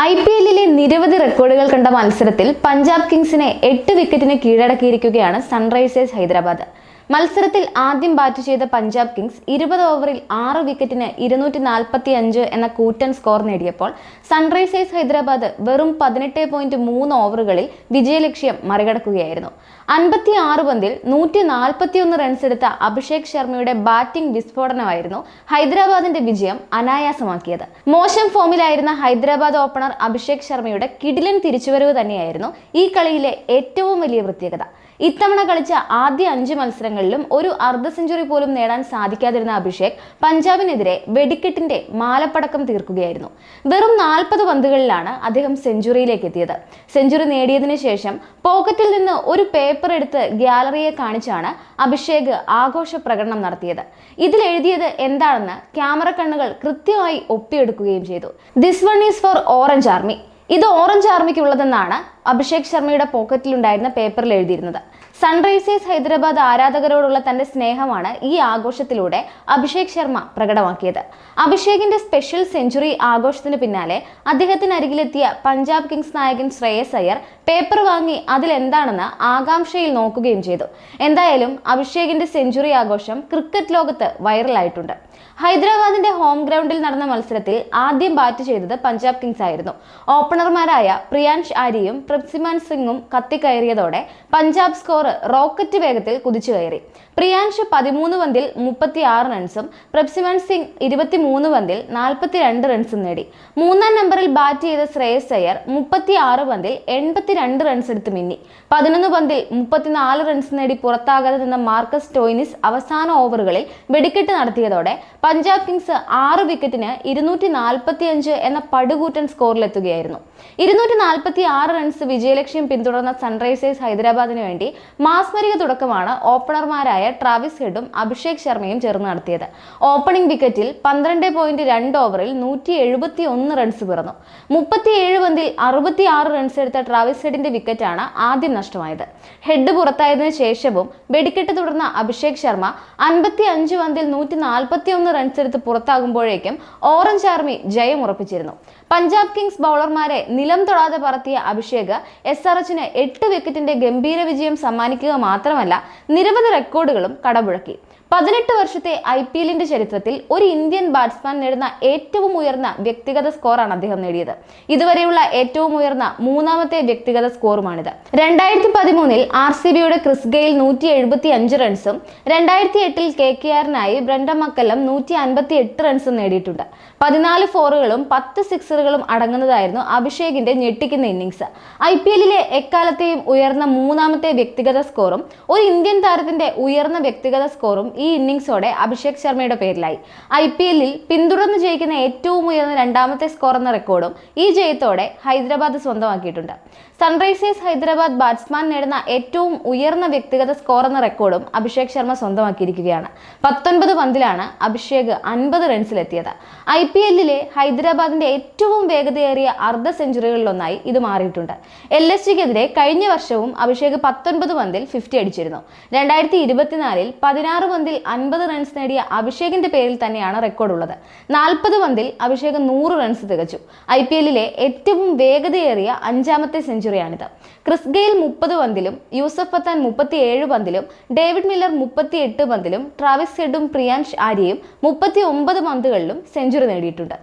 I P എല്ലിലെ നിരവധി റെക്കോർഡുകൾ കണ്ട മത്സരത്തിൽ പഞ്ചാബ് കിങ്സിനെ എട്ട് വിക്കറ്റിന് കീഴടക്കിയിരിക്കുകയാണ് സൺറൈസേഴ്സ് ഹൈദരാബാദ്. മത്സരത്തിൽ ആദ്യം ബാറ്റ് ചെയ്ത പഞ്ചാബ് കിങ്സ് ഇരുപത് ഓവറിൽ ആറ് വിക്കറ്റിന് ഇരുന്നൂറ്റി നാൽപ്പത്തി അഞ്ച് എന്ന കൂറ്റൻ സ്കോർ നേടിയപ്പോൾ സൺറൈസേഴ്സ് ഹൈദരാബാദ് വെറും പതിനെട്ട് പോയിന്റ് മൂന്ന് ഓവറുകളിൽ വിജയലക്ഷ്യം മറികടക്കുകയായിരുന്നു. അൻപത്തി ആറ് പന്തിൽ നൂറ്റി നാൽപ്പത്തിയൊന്ന് റൺസ് എടുത്ത അഭിഷേക് ശർമ്മയുടെ ബാറ്റിംഗ് വിസ്ഫോടനമായിരുന്നു ഹൈദരാബാദിന്റെ വിജയം അനായാസമാക്കിയത്. മോശം ഫോമിലായിരുന്ന ഹൈദരാബാദ് ഓപ്പണർ അഭിഷേക് ശർമ്മയുടെ കിടിലൻ തിരിച്ചുവരവ് തന്നെയായിരുന്നു ഈ കളിയിലെ ഏറ്റവും വലിയ പ്രത്യേകത. ഇത്തവണ കളിച്ച ആദ്യ അഞ്ച് മത്സരങ്ങളിലും ഒരു അർദ്ധ സെഞ്ചുറി പോലും നേടാൻ സാധിക്കാതിരുന്ന അഭിഷേക് പഞ്ചാബിനെതിരെ വെടിക്കെട്ടിന്റെ മാലപ്പടക്കം തീർക്കുകയായിരുന്നു. വെറും നാൽപ്പത് പന്തുകളിലാണ് അദ്ദേഹം സെഞ്ചുറിയിലേക്ക് എത്തിയത്. സെഞ്ചുറി നേടിയതിനു ശേഷം പോക്കറ്റിൽ നിന്ന് ഒരു പേപ്പർ എടുത്ത് ഗ്യാലറിയെ കാണിച്ചാണ് അഭിഷേക് ആഘോഷ പ്രകടനം നടത്തിയത്. ഇതിൽ എഴുതിയത് എന്താണെന്ന് ക്യാമറ കണ്ണുകൾ കൃത്യമായി ഒപ്പിയെടുക്കുകയും ചെയ്തു. This one is for orange army ഇത് ഓറഞ്ച് ആർമിക്കുള്ളതെന്നാണ് അഭിഷേക് ശർമ്മയുടെ പോക്കറ്റിലുണ്ടായിരുന്ന പേപ്പറിൽ എഴുതിയിരുന്നത്. സൺറൈസേഴ്സ് ഹൈദരാബാദ് ആരാധകരോടുള്ള തന്റെ സ്നേഹമാണ് ഈ ആഘോഷത്തിലൂടെ അഭിഷേക് ശർമ്മ പ്രകടമാക്കിയത്. അഭിഷേകിന്റെ സ്പെഷ്യൽ സെഞ്ചുറി ആഘോഷത്തിന് പിന്നാലെ അദ്ദേഹത്തിന് അരികിലെത്തിയ പഞ്ചാബ് കിങ്സ് നായകൻ ശ്രേയസ് അയ്യർ പേപ്പർ വാങ്ങി അതിൽ എന്താണെന്ന് ആകാംക്ഷയിൽ നോക്കുകയും ചെയ്തു. എന്തായാലും അഭിഷേകിന്റെ സെഞ്ചുറി ആഘോഷം ക്രിക്കറ്റ് ലോകത്ത് വൈറലായിട്ടുണ്ട്. ഹൈദരാബാദിന്റെ ഹോം ഗ്രൗണ്ടിൽ നടന്ന മത്സരത്തിൽ ആദ്യം ബാറ്റ് ചെയ്തത് പഞ്ചാബ് കിങ്സ് ആയിരുന്നു. ഓപ്പണർമാരായ പ്രിയാൻഷ് ആര്യയും പ്രപ്സിമാൻ സിംഗും കത്തിക്കയറിയതോടെ പഞ്ചാബ് സ്കോർ റോക്കറ്റ് വേഗത്തിൽ കുതിച്ചു കയറി പ്രിയാൻഷ് പതിമൂന്ന് പന്തിൽ മുപ്പത്തി ആറ് റൺസും പ്രപ്സിമാൻ സിംഗ് ഇരുപത്തിമൂന്ന് പന്തിൽ നാൽപ്പത്തിരണ്ട് റൺസും നേടി. മൂന്നാം നമ്പറിൽ ബാറ്റ് ചെയ്ത ശ്രേയസ് അയ്യർ മുപ്പത്തി ആറ് പന്തിൽ എൺപത്തിരണ്ട് റൺസ് എടുത്ത് മിന്നി. പതിനൊന്ന് പന്തിൽ മുപ്പത്തിനാല് റൺസ് നേടി പുറത്താകാതെ നിന്ന മാർക്കസ് ടോയിനിസ് അവസാന ഓവറുകളിൽ വെടിക്കെട്ട് നടത്തിയതോടെ പഞ്ചാബ് കിങ്സ് ആറ് വിക്കറ്റിന് ഇരുന്നൂറ്റി നാൽപ്പത്തി അഞ്ച് എന്ന പടുകൂറ്റൻ സ്കോറിലെത്തുകയായിരുന്നു. ഇരുന്നൂറ്റി നാൽപ്പത്തി ആറ് റൺസ് വിജയലക്ഷ്യം പിന്തുടർന്ന സൺറൈസേഴ്സ് ഹൈദരാബാദിന് വേണ്ടി മാസ്മരിക തുടക്കമാണ് ഓപ്പണർമാരായ ട്രാവിസ് ഹെഡും അഭിഷേക് ശർമ്മയും ചേർന്ന് നടത്തിയത്. ഓപ്പണിംഗ് വിക്കറ്റിൽ പന്ത്രണ്ട് പോയിന്റ് രണ്ട് ഓവറിൽ നൂറ്റി എഴുപത്തി ഒന്ന് റൺസ് പിറന്നു. മുപ്പത്തിയേഴ് പന്തിൽ അറുപത്തി ആറ് റൺസ് എടുത്ത ട്രാവിസ് ഹെഡിന്റെ വിക്കറ്റാണ് ആദ്യം നഷ്ടമായത്. ഹെഡ് പുറത്തായതിനു ശേഷവും വെടിക്കെട്ട് തുടർന്ന അഭിഷേക് ശർമ്മ അൻപത്തി അഞ്ച് പന്തിൽ നൂറ്റി നാൽപ്പത്തി ഒന്ന് റൺസ് എടുത്ത് പുറത്താകുമ്പോഴേക്കും ഓറഞ്ച് ആർമി ജയം ഉറപ്പിച്ചിരുന്നു. പഞ്ചാബ് കിങ്സ് ബൗളർമാരെ നിലം തൊടാതെ പറത്തിയ അഭിഷേക് എസ് ആർ എച്ചിന് എട്ട് വിക്കറ്റിന്റെ ഗംഭീര വിജയം സമ്മാനിക്കുക മാത്രമല്ല നിരവധി റെക്കോർഡുകളും കടപുഴക്കി പതിനെട്ട് വർഷത്തെ ഐ പി എല്ലിന്റെ ചരിത്രത്തിൽ ഒരു ഇന്ത്യൻ ബാറ്റ്സ്മാൻ നേടുന്ന ഏറ്റവും ഉയർന്ന വ്യക്തിഗത സ്കോറാണ് അദ്ദേഹം നേടിയത്. ഇതുവരെയുള്ള ഏറ്റവും ഉയർന്ന മൂന്നാമത്തെ വ്യക്തിഗത സ്കോറുമാണിത് രണ്ടായിരത്തി പതിമൂന്നിൽ ആർ സി ബിയുടെ ക്രിസ് ഗെയിൽ നൂറ്റി എഴുപത്തി അഞ്ച് റൺസും രണ്ടായിരത്തി എട്ടിൽ കെ കെ ആറിനായി ബ്രണ്ട മക്കല്ലം നൂറ്റി അൻപത്തി എട്ട് റൺസും നേടിയിട്ടുണ്ട്. പതിനാല് ഫോറുകളും പത്ത് സിക്സറുകളും അടങ്ങുന്നതായിരുന്നു അഭിഷേകിന്റെ ഞെട്ടിക്കുന്ന ഇന്നിങ്സ് ഐ പി എല്ലിലെ എക്കാലത്തെയും ഉയർന്ന മൂന്നാമത്തെ വ്യക്തിഗത സ്കോറും ഒരു ഇന്ത്യൻ താരത്തിന്റെ ഉയർന്ന വ്യക്തിഗത സ്കോറും ഈ ഇന്നിങ്സോടെ അഭിഷേക് ശർമ്മയുടെ പേരിലായി. ഐ പി എല്ലിൽ പിന്തുടർന്ന് ജയിക്കുന്ന ഏറ്റവും ഉയർന്ന രണ്ടാമത്തെ സ്കോർ എന്ന റെക്കോർഡും ഈ ജയത്തോടെ ഹൈദരാബാദ് സ്വന്തമാക്കിയിട്ടുണ്ട്. സൺറൈസേഴ്സ് ഹൈദരാബാദ് ബാറ്റ്സ്മാൻ നേടുന്ന ഏറ്റവും ഉയർന്ന വ്യക്തിഗത സ്കോർ എന്ന റെക്കോർഡും അഭിഷേക് ശർമ്മ സ്വന്തമാക്കിയിരിക്കുകയാണ്. പത്തൊൻപത് പന്തിലാണ് അഭിഷേക് അൻപത് റൺസിലെത്തിയത് ഐ പി എല്ലിലെ ഹൈദരാബാദിന്റെ ഏറ്റവും വേഗതയേറിയ അർദ്ധ സെഞ്ചുറികളിലൊന്നായി ഇത് മാറിയിട്ടുണ്ട്. എൽ എസ് ജിക്കെതിരെ കഴിഞ്ഞ വർഷവും അഭിഷേക് പത്തൊൻപത് പന്തിൽ ഫിഫ്റ്റി അടിച്ചിരുന്നു. രണ്ടായിരത്തി ഇരുപത്തിനാലിൽ പതിനാറ് പന്തിൽ അൻപത് റൺസ് നേടിയ അഭിഷേകിന്റെ പേരിൽ തന്നെയാണ് റെക്കോർഡ് ഉള്ളത്. നാൽപ്പത് പന്തിൽ അഭിഷേക് നൂറ് റൺസ് തികച്ചു. ഐ പി എല്ലിലെ ഏറ്റവും വേഗതയേറിയ അഞ്ചാമത്തെ സെഞ്ചുറിയാണിത് ക്രിസ് ഗെയിൽ മുപ്പത് പന്തിലും യൂസഫ് പത്താൻ മുപ്പത്തിയേഴ് പന്തിലും ഡേവിഡ് മില്ലർ മുപ്പത്തിയെട്ട് പന്തിലും ട്രാവിസ് ഹെഡും പ്രിയാൻഷ് ആര്യയും മുപ്പത്തി ഒമ്പത് പന്തുകളിലും സെഞ്ചുറി നേടിയിട്ടുണ്ട്.